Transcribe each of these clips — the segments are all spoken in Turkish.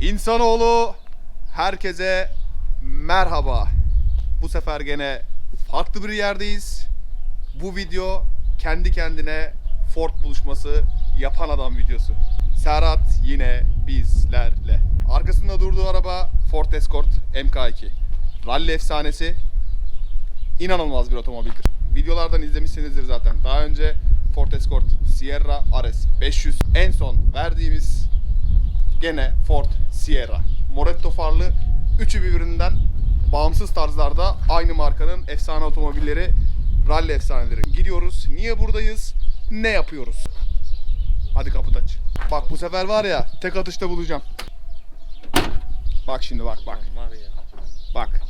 İnsanoğlu herkese merhaba. Bu sefer gene farklı bir yerdeyiz. Bu video kendi kendine Ford buluşması yapan adam videosu. Serhat yine bizlerle. Arkasında durduğu araba Ford Escort MK2. Rally efsanesi. İnanılmaz bir otomobildir. Videolardan izlemişsinizdir zaten. Daha önce Ford Escort Sierra RS 500 en son verdiğimiz gene Ford Sierra. Moretto farlı üçü birbirinden bağımsız tarzlarda aynı markanın efsane otomobilleri, rally efsaneleri. Gidiyoruz. Niye buradayız? Ne yapıyoruz? Hadi kaput aç. Bak bu sefer var ya tek atışta bulacağım. Bak şimdi bak bak. Var ya. Bak.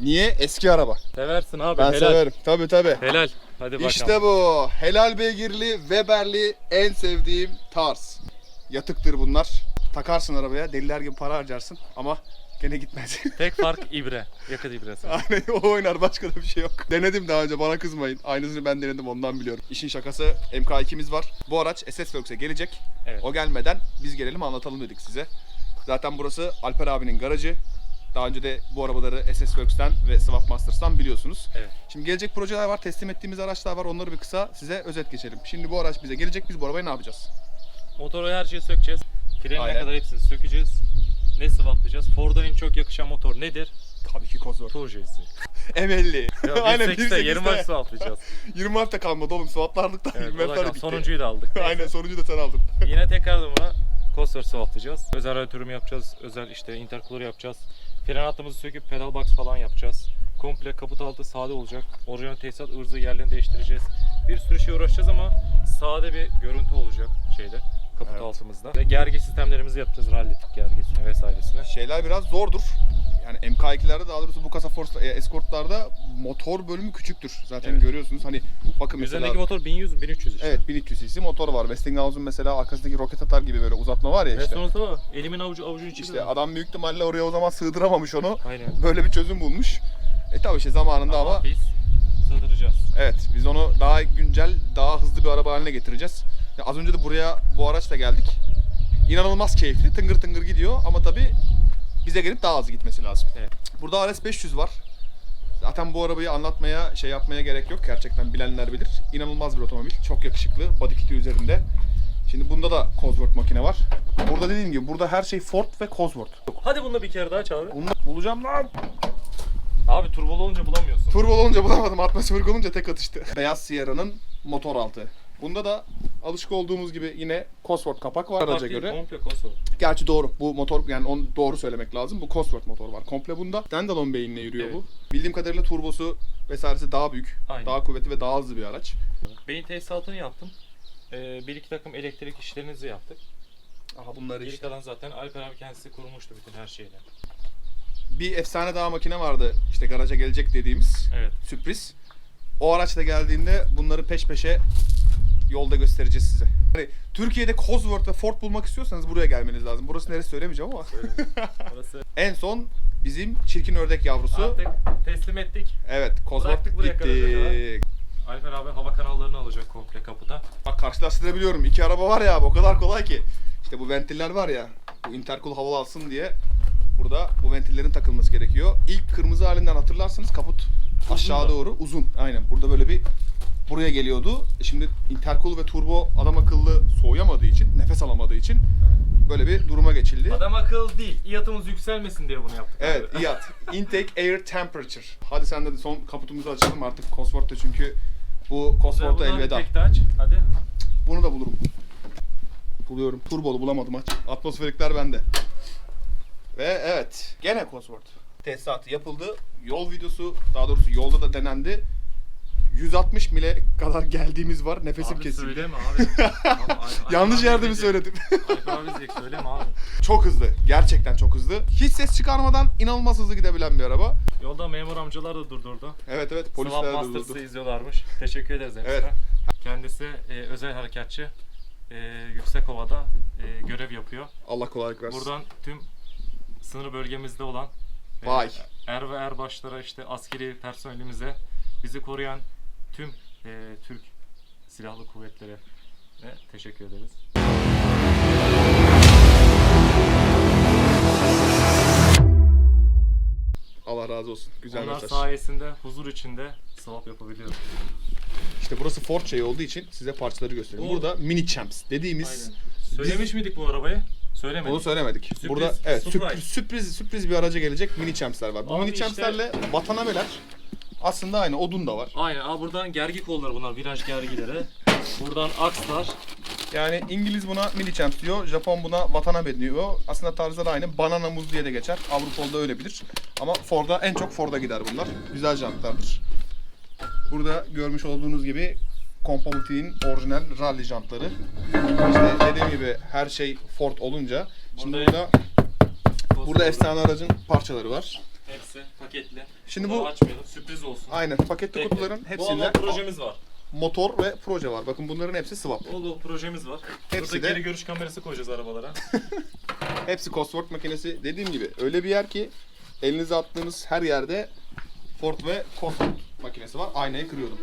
Niye? Eski araba. Seversin abi Ben helal. severim. Tabi tabi. Helal. Hadi bakalım. İşte bu. Helal beygirli, Weberli en sevdiğim tarz. Yatıktır bunlar. Takarsın arabaya, deliler gibi para harcarsın ama gene gitmez. Tek fark ibre. Yakıt ibresi. Aynen o oynar başka da bir şey yok. Denedim daha önce bana kızmayın. Aynısını ben denedim ondan biliyorum. İşin şakası MK2'miz var. Bu araç SS Works'e gelecek. Evet. O gelmeden biz gelelim anlatalım dedik size. Zaten burası Alper abinin garajı. Daha önce de bu arabaları SS Works'ten ve Swap Masters'tan biliyorsunuz. Evet. Şimdi gelecek projeler var, teslim ettiğimiz araçlar var. Onları bir kısa size özet geçelim. Şimdi bu araç bize gelecek. Biz bu arabayı ne yapacağız? Motoru her şeyi sökeceğiz. Frenine Aynen. kadar hepsini sökeceğiz. Ne swaplayacağız? Ford'a en çok yakışan motor nedir? Tabii ki Cosworth. Turjesi. M50. Ya Aynen 1.8'de yarım 1.8'de. aç swaplayacağız. 20 hafta kalmadı oğlum. Swaplardık da Evet, 20 o da hafta bitti. Sonuncuyu da aldık. Aynen sonuncu da sen aldın. Yine tekrardan buna Cosworth swaplayacağız. Özel radyatörümü yapacağız. Özel işte intercooler yapacağız. Fren hattımızı söküp pedal box falan yapacağız. Komple kaput altı sade olacak. Orijinal tesisat ırzı yerlerini değiştireceğiz. Bir sürü şey uğraşacağız ama sade bir görüntü olacak şeyde altımızda. Ve gergi sistemlerimizi yapacağız. Rally tip gergisini vesairesini. Şeyler biraz zordur. Yani MK2'lerde daha doğrusu bu kasa Force e, Escort'larda motor bölümü küçüktür. Zaten Evet. görüyorsunuz. Hani bakın mesela Üzerindeki motor 1100 1300 işte. Evet 1300 cc motor var. Westinghouse'un mesela arkasındaki roket atar gibi böyle uzatma var ya Ve işte. sonrasında bak, elimin avucu avucun içinde. İşte adam büyük ihtimalle oraya o zaman sığdıramamış onu. Aynen. Böyle bir çözüm bulmuş. E tabi işte zamanında ama, Ama biz sığdıracağız. evet biz onu daha güncel, daha hızlı bir araba haline getireceğiz. Ya az önce de buraya bu araçla geldik. İnanılmaz keyifli, tıngır tıngır gidiyor ama tabi bize gelip daha hızlı gitmesi lazım. Evet. Burada RS 500 var. Zaten bu arabayı anlatmaya, şey yapmaya gerek yok. Gerçekten bilenler bilir. İnanılmaz bir otomobil. Çok yakışıklı. Body kiti üzerinde. Şimdi bunda da Cosworth makine var. Burada dediğim gibi burada her şey Ford ve Cosworth. Hadi bunu bir kere daha çağır. Bunu bulacağım lan. Abi turbolu olunca bulamıyorsun. Turbo olunca bulamadım. Atmosferik olunca tek atıştı. Beyaz Sierra'nın motor altı. Bunda da alışık olduğumuz gibi yine Cosworth kapak var araca göre. Komple Cosworth. Gerçi doğru. Bu motor yani onu doğru söylemek lazım. Bu Cosworth motor var. Komple bunda. Standalone beyinle yürüyor Evet. bu. Bildiğim kadarıyla turbosu vesairesi daha büyük. Aynen. Daha kuvvetli ve daha hızlı bir araç. Beyin tesisatını yaptım. Ee, bir iki takım elektrik işlerinizi yaptık. Aha bunları Geri işte. kalan zaten Alper abi kendisi kurmuştu bütün her şeyle. Bir efsane daha makine vardı. İşte garaja gelecek dediğimiz Evet. sürpriz. O araçla geldiğinde bunları peş peşe yolda göstereceğiz size. Hani Türkiye'de Cosworth ve Ford bulmak istiyorsanız buraya gelmeniz lazım. Burası neresi söylemeyeceğim ama. En son bizim çirkin ördek yavrusu. artık teslim ettik. Evet, Cosworth Bıraktık buraya gitti. Alper abi hava kanallarını alacak komple kaputa. Bak karşılaştırabiliyorum. İki araba var ya, o kadar kolay ki. İşte bu ventiller var ya, bu intercool havalı alsın diye burada bu ventillerin takılması gerekiyor. İlk kırmızı halinden hatırlarsınız kaput aşağı doğru uzun. Aynen. Burada böyle bir buraya geliyordu. Şimdi intercool ve turbo adam akıllı soğuyamadığı için, nefes alamadığı için böyle bir duruma geçildi. Adam akıl değil. İyatımız yükselmesin diye bunu yaptık. Evet, abi. IAT. Intake Air Temperature. Hadi sen de son kaputumuzu açalım artık Cosworth'ta çünkü bu Cosworth'a elveda. Tek aç. Hadi. Bunu da bulurum. Buluyorum. Turbolu bulamadım aç. Atmosferikler bende. Ve evet. Gene Cosworth. Tesisatı yapıldı. Yol videosu daha doğrusu yolda da denendi. 160 mile kadar geldiğimiz var. Nefesim abi kesildi. söyleme abi. Abi, Ay- Yanlış yerde mi izleyecek. söyledim? Ayfer abi izleyecek söyleme abi. çok hızlı. Gerçekten çok hızlı. Hiç ses çıkarmadan inanılmaz hızlı gidebilen bir araba. Yolda memur amcalar da durdurdu. Evet evet polisler Swap de Masters'ı durdu. izliyorlarmış. Teşekkür ederiz hepsine. Evet. Kendisi e, özel harekatçı. E, Yüksekova'da e, görev yapıyor. Allah kolaylık versin. Buradan tüm sınır bölgemizde olan e, Vay. er ve erbaşlara işte askeri personelimize bizi koruyan tüm e, Türk silahlı kuvvetlere de teşekkür ederiz. Allah razı olsun. Güzel Onlar mesaj. sayesinde huzur içinde swap yapabiliyoruz. İşte burası Ford şey olduğu için size parçaları göstereyim. O- Burada Mini Champs dediğimiz Söylemiş miydik bu arabayı? Söylemedik. Onu söylemedik. Sürpriz, Burada evet sürpriz, sürpriz sürpriz bir araca gelecek mini champs'ler var. Bu Abi mini işte- champs'lerle vatanameler aslında aynı odun da var. Aynen. Aa, buradan gergi kolları bunlar. Viraj gergileri. Buradan akslar. Yani İngiliz buna mini champs diyor, Japon buna watanabe diyor. Aslında tarzları aynı. Banana muz diye de geçer. Avrupalı'da öyle bilir. Ama Ford'a en çok Ford'a gider bunlar. Güzel jantlardır. Burada görmüş olduğunuz gibi Compability'nin orijinal rally jantları. İşte dediğim gibi her şey Ford olunca şimdi Burada- burada burada efsane aracın parçaları var. Paketli. Şimdi Daha bu açmayalım. Sürpriz olsun. Aynen paketli Bekle. kutuların hepsinde projemiz var. motor ve proje var. Bakın bunların hepsi swap. Bol projemiz var. Hepsi Burada de- geri görüş kamerası koyacağız arabalara. Hepsi Cosworth makinesi. Dediğim gibi öyle bir yer ki elinize attığınız her yerde Ford ve Cosworth makinesi var. Aynayı kırıyordum.